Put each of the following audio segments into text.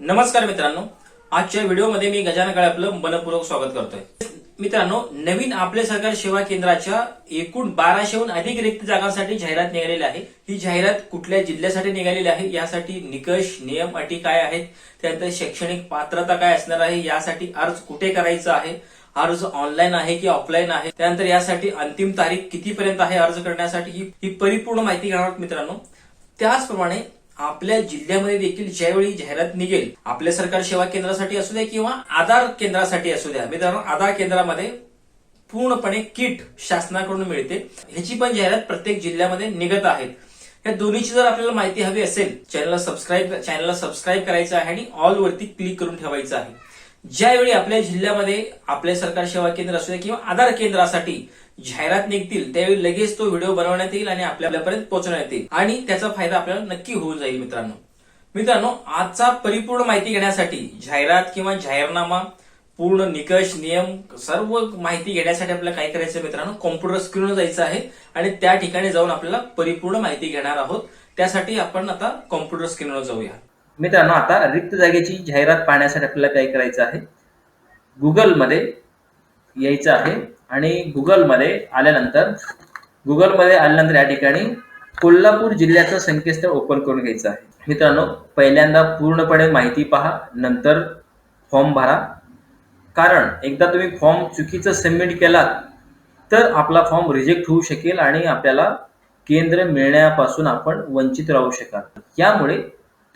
नमस्कार मित्रांनो. आजच्या व्हिडिओमध्ये मी गजानन काळे आपलं मनपूर्वक स्वागत करतोय. मित्रांनो नवीन आपले सरकार सेवा केंद्राच्या एकूण बाराशेहून अधिक रिक्त जागांसाठी जाहिरात निघालेली आहे. ही जाहिरात कुठल्या जिल्ह्यासाठी निघालेली आहे? यासाठी निकष नियम अटी काय आहेत? त्यानंतर शैक्षणिक पात्रता काय असणार आहे? यासाठी अर्ज कुठे करायचा आहे? अर्ज ऑनलाईन आहे की ऑफलाईन आहे? त्यानंतर यासाठी अंतिम तारीख कितीपर्यंत आहे अर्ज करण्यासाठी? ही परिपूर्ण माहिती घेणार आहोत मित्रांनो. त्याचप्रमाणे आपल्या जिल्ह्यामध्ये देखील ज्यावेळी जाहिरात निघेल आपल्या सरकार सेवा केंद्रासाठी असू द्या किंवा आधार केंद्रासाठी असू द्या मित्रांनो आधार केंद्रामध्ये पूर्णपणे किट शासनाकडून मिळते. ह्याची पण जाहिरात प्रत्येक जिल्ह्यामध्ये निघत आहेत. या दोन्हीची जर आपल्याला माहिती हवी असेल चॅनलला सबस्क्राईब चॅनलला सबस्क्राईब करायचं आहे आणि ऑल वरती क्लिक करून ठेवायचं आहे. ज्यावेळी आपल्या जिल्ह्यामध्ये आपले सरकार सेवा केंद्र असू द्या किंवा आधार केंद्रासाठी जाहिरात निघतील त्यावेळी लगेच तो व्हिडिओ बनवण्यात येईल आणि आपल्यापर्यंत पोहोचवण्यात येईल. आणि त्याचा फायदा आपल्याला नक्की होऊन जाईल मित्रांनो. मित्रांनो आजचा परिपूर्ण माहिती घेण्यासाठी जाहिरात किंवा जाहीरनामा पूर्ण निकष नियम सर्व माहिती घेण्यासाठी आपल्याला काय करायचं मित्रांनो कॉम्प्युटर स्क्रीनवर जायचं आहे. आणि त्या ठिकाणी जाऊन आपल्याला परिपूर्ण माहिती घेणार आहोत. त्यासाठी आपण आता कॉम्प्युटर स्क्रीनवर जाऊया. मित्रांनो आता रिक्त जागेची जाहिरात पाहण्यासाठी आपल्याला काय करायचं आहे? गुगलमध्ये यायचं आहे. आणि गुगलमध्ये आल्यानंतर गुगलमध्ये आल्यानंतर या ठिकाणी कोल्हापूर जिल्ह्याचं संकेतस्थळ ओपन करून घ्यायचं आहे. मित्रांनो पहिल्यांदा पूर्णपणे माहिती पहा नंतर फॉर्म भरा. कारण एकदा तुम्ही फॉर्म चुकीचं सबमिट केलात तर आपला फॉर्म रिजेक्ट होऊ शकेल आणि आपल्याला केंद्र मिळण्यापासून आपण वंचित राहू शकाल. यामुळे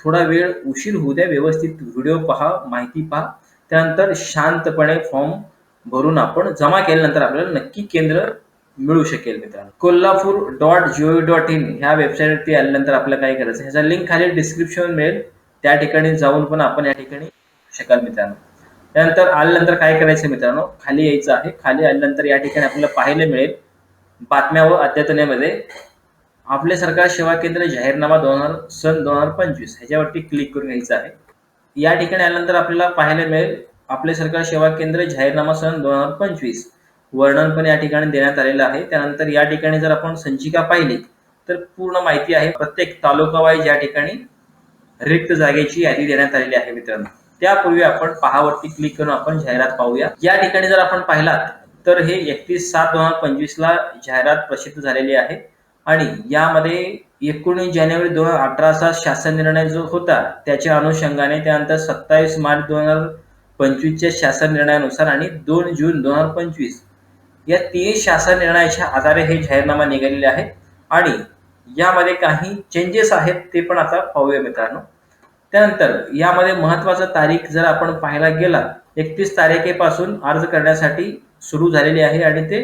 थोडा वेळ उशीर होऊ द्या व्यवस्थित व्हिडिओ पहा माहिती पहा. त्यानंतर शांतपणे फॉर्म भरून आपण जमा केल्यानंतर आपल्याला नक्की केंद्र मिळू शकेल मित्रांनो. Kolhapur dot gov dot in ह्या वेबसाईटवरती आल्यानंतर आपल्याला काय करायचं? ह्याचा लिंक खाली डिस्क्रिप्शन मिळेल. त्या ठिकाणी जाऊन पण आपण या ठिकाणी शकाल मित्रांनो. त्यानंतर आल्यानंतर काय करायचं मित्रांनो? खाली यायचं आहे. खाली आल्यानंतर या ठिकाणी आपल्याला पाहायला मिळेल बातम्या व अद्यतनेमध्ये. आपले सरकार सेवा केंद्र जाहीरनामा दोन हजार सन दोन हजार पंचवीस ह्याच्यावरती क्लिक करून घ्यायचं आहे. या ठिकाणी आल्यानंतर आपल्याला पाहायला मिळेल आपले सरकार सेवा केंद्र जाहीरनामा सन दोन हजार पंचवीस. वर्णन पण या ठिकाणी देण्यात आलेलं आहे. त्यानंतर या ठिकाणी जर आपण संचिका पाहिली तर पूर्ण माहिती आहे. प्रत्येक तालुका वाईज या ठिकाणी रिक्त जागेची यादी देण्यात आलेली आहे मित्रांनो. त्यापूर्वी आपण पहावरती क्लिक करून आपण जाहिरात पाहूया. या ठिकाणी जर आपण पाहिलात तर हे एकतीस सात दोन हजार पंचवीस ला जाहिरात प्रसिद्ध झालेली आहे. आणि यामध्ये एकोणीस जानेवारी दोन हजार अठराचा शासन निर्णय जो होता त्याच्या अनुषंगाने त्यानंतर सत्तावीस मार्च दोन हजार पंचवीसच्या शासन निर्णयानुसार आणि दोन जून दोन हजार पंचवीस या तीन शासन निर्णयाच्या आधारे हे जाहीरनामा निघालेले आहे आणि यामध्ये काही चेंजेस आहेत ते पण आता पाहूया मित्रांनो. त्यानंतर यामध्ये महत्त्वाचा तारीख जर आपण पाहायला गेला एकतीस तारखेपासून अर्ज करण्यासाठी सुरू झालेली आहे आणि ते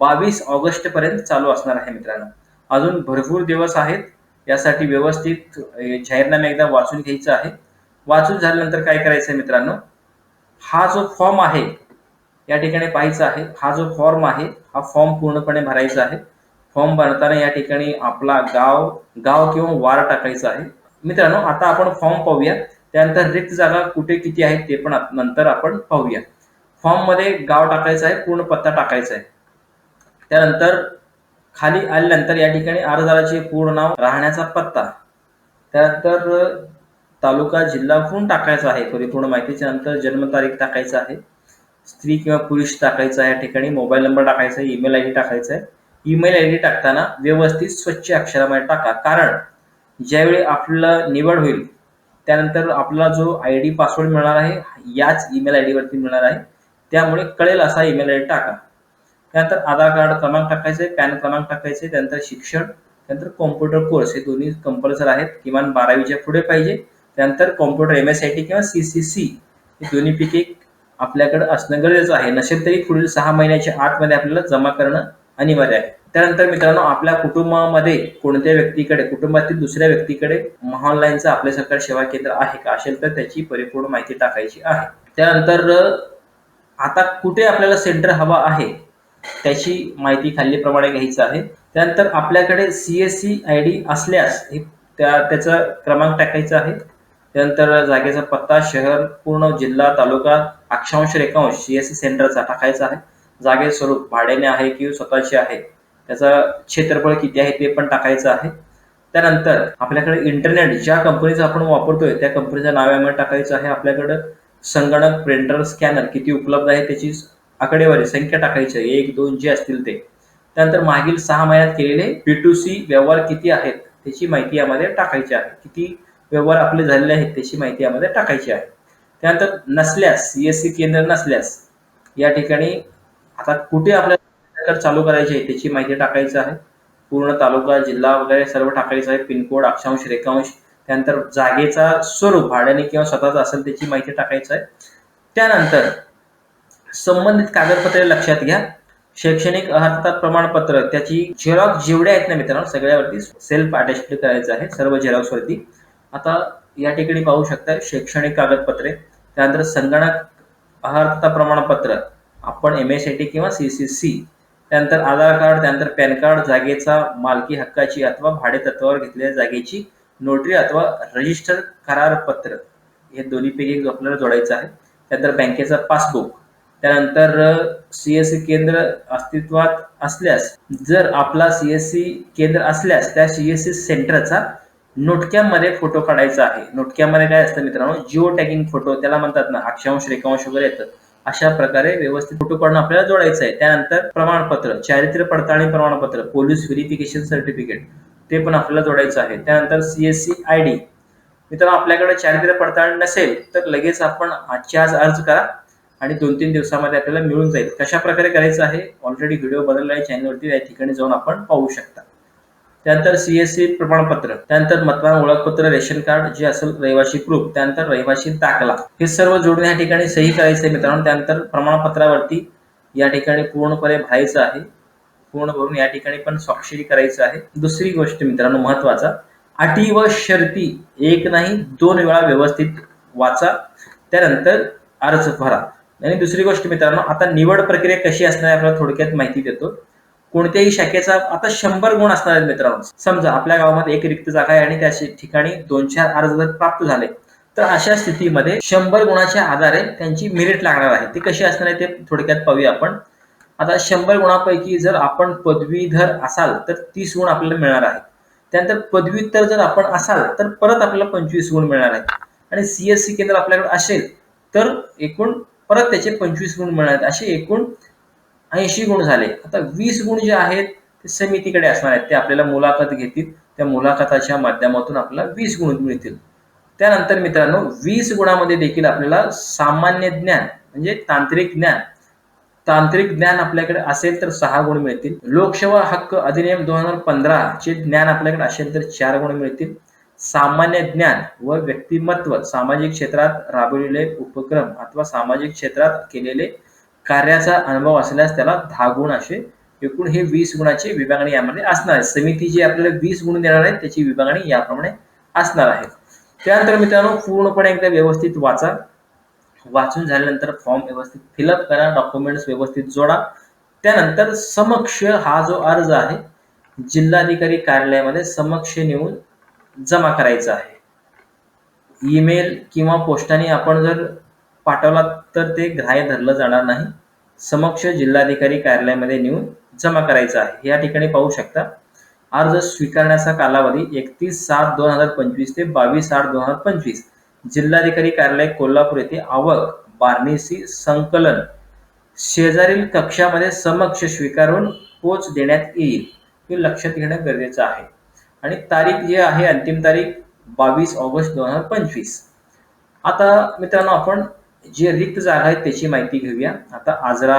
बावीस ऑगस्ट पर्यंत चालू असणार आहे मित्रांनो. अजून भरपूर दिवस आहेत यासाठी व्यवस्थित जाहीरनामे एकदा वाचून घ्यायचा आहे. वाचून झाल्यानंतर काय करायचं आहे मित्रांनो? हा जो फॉर्म आहे या ठिकाणी पाहायचा आहे हा जो फॉर्म आहे हा फॉर्म पूर्णपणे भरायचा आहे. फॉर्म भरताना या ठिकाणी आपला गाव गाव किंवा वार टाकायचा आहे. मित्रांनो आता आपण फॉर्म पाहूया. त्यानंतर रिक्त जागा कुठे किती आहे ते पण नंतर आपण पाहूया. फॉर्ममध्ये गाव टाकायचं आहे पूर्ण पत्ता टाकायचा आहे. त्यानंतर खाली आल्यानंतर या ठिकाणी अर्जदाराचे पूर्ण नाव राहण्याचा पत्ता. त्यानंतर तालुका जिल्हा कोण टाकायचा आहे? परिपूर्ण माहितीच्या नंतर जन्मतारीख टाकायचा आहे. स्त्री किंवा पुरुष टाकायचा या ठिकाणी. मोबाईल नंबर टाकायचा आहे. ईमेल आय डी टाकायचा आहे. ईमेल आय डी टाकताना व्यवस्थित स्वच्छ अक्षरामध्ये टाका. कारण ज्यावेळी आपल्याला निवड होईल त्यानंतर आपला जो आय डी पासवर्ड मिळणार आहे याच ईमेल आय डीवरती मिळणार आहे. त्यामुळे कळेल असा ईमेल आय डी टाका. त्यानंतर आधार कार्ड क्रमांक टाकायचे पॅन क्रमांक टाकायचे त्यानंतर शिक्षण त्यानंतर कॉम्प्युटर कोर्स. हे दोन्ही कंपल्सरी आहेत. किमान बारावीच्या पुढे पाहिजे. त्यानंतर computer M S I T किंवा सी सी सी दोन्हीपैकी एक आपल्याकडे असणं गरजेचं आहे. नसेल तरी पुढील सहा महिन्याच्या आतमध्ये आपल्याला जमा करणं अनिवार्य आहे. त्यानंतर मित्रांनो आपल्या कुटुंबामध्ये कोणत्या व्यक्तीकडे कुटुंबातील दुसऱ्या व्यक्तीकडे महाऑनलाईनचं आपल्या सरकार सेवा केंद्र आहे का असेल तर त्याची परिपूर्ण माहिती टाकायची आहे. त्यानंतर आता कुठे आपल्याला सेंटर हवा आहे त्याची माहिती खालीप्रमाणे घ्यायचं आहे. त्यानंतर आपल्याकडे C S C I D असल्यास त्या त्याचा क्रमांक टाकायचा आहे. त्यानंतर जागेचा पत्ता शहर पूर्ण जिल्हा तालुका अक्षांश रेखांश सी एस सी सेंटरचा टाकायचा आहे. जागे स्वरूप भाड्याने आहे किंवा स्वतःचे आहे. त्याचा क्षेत्रफळ किती आहे ते पण टाकायचं आहे. त्यानंतर आपल्याकडे इंटरनेट ज्या कंपनीचा आपण वापरतोय त्या कंपनीचं नाव यामध्ये टाकायचं आहे. आपल्याकडं संगणक प्रिंटर स्कॅनर किती उपलब्ध आहे त्याची आकडेवारी संख्या टाकायची आहे. एक दोन जे असतील ते. त्यानंतर मागील सहा महिन्यात केलेले पी टू सी व्यवहार किती आहेत त्याची माहिती यामध्ये टाकायची आहे. किती व्यवहार आपले झालेले आहेत त्याची माहिती यामध्ये टाकायची आहे. त्यानंतर नसल्यास सीएससी केंद्र नसल्यास या ठिकाणी आता कुठे आपल्याला चालू करायचे आहे त्याची माहिती टाकायची आहे. पूर्ण तालुका जिल्हा वगैरे सर्व टाकायचं आहे. पिनकोड अक्षांश रेखांश त्यानंतर जागेचा स्वरूप भाड्याने किंवा स्वतःचा असेल त्याची माहिती टाकायचं आहे. त्यानंतर संबंधित कागदपत्रे लक्षात घ्या. शैक्षणिक अर्हता प्रमाणपत्र त्याची झेरॉक्स जेवढे आहेत ना मित्रांनो सगळ्यावरती सेल्फ अटॅच करायचं आहे सर्व झेरॉक्स वरती आता या ठिकाणी पाहू शकता शैक्षणिक कागदपत्रे त्यानंतर संगणक अर्हता प्रमाणपत्र आपण एम एस सी टी किंवा सी सी सी त्यानंतर आधार कार्ड त्यानंतर पॅन कार्ड जागेचा मालकी हक्काची अथवा भाडे तत्वावर घेतलेल्या जागेची नोटरी अथवा रजिस्टर करारपत्र हे दोन्हीपैकी आपल्याला जोडायचं आहे. त्यानंतर बँकेचा पासबुक. त्यानंतर सीएससी केंद्र अस्तित्वात असल्यास जर आपला सीएससी केंद्र असल्यास त्या सीएससी सेंटरचा नोटक्यामध्ये फोटो काढायचा आहे. नोटक्यामध्ये काय असतं मित्रांनो? जिओ टॅगिंग फोटो त्याला म्हणतात ना अक्षांश रेखांश वगैरे येतं. अशा प्रकारे व्यवस्थित फोटो काढून आपल्याला जोडायचं आहे. त्यानंतर प्रमाणपत्र चारित्र्य पडताळणी प्रमाणपत्र पोलीस व्हेरिफिकेशन सर्टिफिकेट ते पण आपल्याला जोडायचं आहे. त्यानंतर सीएससी आय डी मित्रांनो आपल्याकडे चारित्र्य पडताळणी नसेल तर लगेच आपण आजच्या आज अर्ज करा आणि दोन तीन दिवसामध्ये आपल्याला मिळून जाईल. कशा प्रकारे करायचं आहे? ऑलरेडी व्हिडिओ बदलला आहे चॅनलवरती या ठिकाणी जाऊन आपण पाहू शकता. त्यानंतर सीएससी प्रमाणपत्र त्यानंतर मतदान ओळखपत्र रेशन कार्ड जे असेल रहिवाशी प्रूफ त्यानंतर रहिवाशी दाखला. हे सर्व जोडून या ठिकाणी सही करायचं मित्रांनो. त्यानंतर प्रमाणपत्रावरती या ठिकाणी पूर्णपणे भरायचं आहे. पूर्ण भरून या ठिकाणी पण स्वाक्षरी करायचं आहे. दुसरी गोष्ट मित्रांनो महत्त्वाचा अटी व शर्ती एक नाही दोन वेळा व्यवस्थित वाचा. त्यानंतर अर्ज भरा. आणि दुसरी गोष्ट मित्रांनो आता निवड प्रक्रिया कशी असणार आपल्याला थोडक्यात माहिती देतो. कोणत्याही शाखेचा आता शंभर गुण असणार आहेत मित्रांनो. समजा आपल्या गावामध्ये एक रिक्त जागा आहे आणि त्या ठिकाणी दोन चार अर्ज जर प्राप्त झाले. तर अशा स्थितीमध्ये शंभर गुणाच्या आधारे त्यांची मेरिट लागणार आहे. ती कशी असणार आहे ते थोडक्यात पाहूया आपण. आता शंभर गुणापैकी जर आपण पदवीधर असाल तर तीस गुण आपल्याला मिळणार आहेत. त्यानंतर पदव्युत्तर जर आपण असाल तर परत आपल्याला पंचवीस गुण मिळणार आहेत. आणि सीएससी केंद्र आपल्याकडे असेल तर एकूण परत त्याचे पंचवीस गुण मिळणार आहेत. असे एकूण ऐंशी गुण झाले. आता वीस गुण जे आहेत ते समितीकडे असणार आहेत. ते आपल्याला मुलाखत घेतील. त्या मुलाखताच्या माध्यमातून आपल्याला वीस गुण मिळतील. त्यानंतर मित्रांनो वीस गुणामध्ये देखील आपल्याला सामान्य ज्ञान म्हणजे तांत्रिक ज्ञान तांत्रिक ज्ञान आपल्याकडे असेल तर सहा गुण मिळतील. लोकसेवा हक्क अधिनियम दोन हजार पंधरा चे ज्ञान आपल्याकडे असेल तर चार गुण मिळतील. सामान्य ज्ञान व व्यक्तिमत्व सामाजिक क्षेत्रात राबविलेले उपक्रम अथवा सामाजिक क्षेत्रात केलेले कार्याचा अनुभव असल्यास त्याला दहा गुण असे एकूण हे वीस गुणाची विभागणी यामध्ये असणार आहे. समिती जी आपल्याला वीस गुण देणार आहे त्याची विभागणी याप्रमाणे असणार आहे. त्यानंतर मित्रांनो पूर्णपणे एकदा व्यवस्थित वाचा. वाचून झाल्यानंतर फॉर्म व्यवस्थित फिलअप करा डॉक्युमेंट्स व्यवस्थित जोडा. त्यानंतर समक्ष हा जो अर्ज आहे जिल्हाधिकारी कार्यालयामध्ये समक्ष नेऊन जमा करायचा आहे. ईमेल किंवा पोस्टाने आपण जर पाठवला तर ते ग्राह्य धरलं जाणार नाही. समक्ष जिल्हाधिकारी कार्यालयामध्ये नेऊन जमा करायचा आहे. या ठिकाणी पाहू शकता अर्ज स्वीकारण्याचा कालावधी एकतीस सात दोन हजार पंचवीस ते बावीस आठ दोन हजार पंचवीस. जिल्हाधिकारी कार्यालय कोल्हापूर येथे आवक बारनीसी संकलन शेजारील कक्षामध्ये समक्ष स्वीकारून पोच देण्यात येईल हे लक्षात घेणं गरजेचं आहे. आणि तारीख जी आहे अंतिम तारीख बावीस ऑगस्ट दोन हजार पंचवीस. आता मित्रांनो आपण जे रिक्त जागा आहेत त्याची माहिती घेऊया. आता आजरा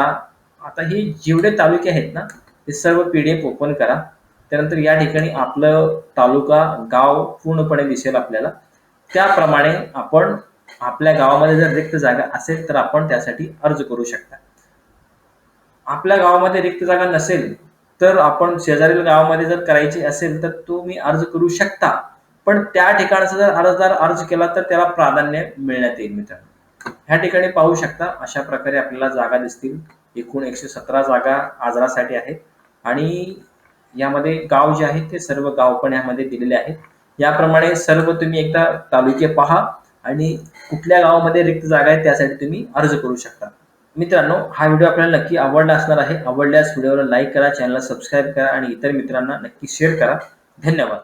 आता हे जेवढे तालुके आहेत ना ते सर्व पीडीएफ ओपन करा. त्यानंतर या ठिकाणी आपलं तालुका गाव पूर्णपणे दिसेल आपल्याला. त्याप्रमाणे आपण आपल्या गावामध्ये जर रिक्त जागा असेल तर आपण त्यासाठी अर्ज करू शकता. आपल्या गावामध्ये रिक्त जागा नसेल तर आपण शेजारील गावामध्ये जर करायची असेल तर तुम्ही अर्ज करू शकता. पण त्या ठिकाणचा जर अर्जदार अर्ज केला तर त्याला प्राधान्य मिळण्यात येईल मित्रांनो. ह्या ठिकाणी पाहू शकता अशा प्रकारे आपल्याला जागा दिसतील. एकूण एकशे सतरा जागा आजरासाठी आहेत. आणि यामध्ये गाव जे आहेत ते सर्व गाव पण यामध्ये दिलेले आहेत. याप्रमाणे सर्व तुम्ही एकदा तालुके पहा आणि कुठल्या गावामध्ये रिक्त जागा आहे त्यासाठी तुम्ही अर्ज करू शकता. मित्रांनो हा व्हिडिओ आपल्याला नक्की आवडला असणार आहे. आवडल्यास व्हिडिओला लाईक करा चॅनलला सबस्क्राईब करा आणि इतर मित्रांना नक्की शेअर करा. धन्यवाद.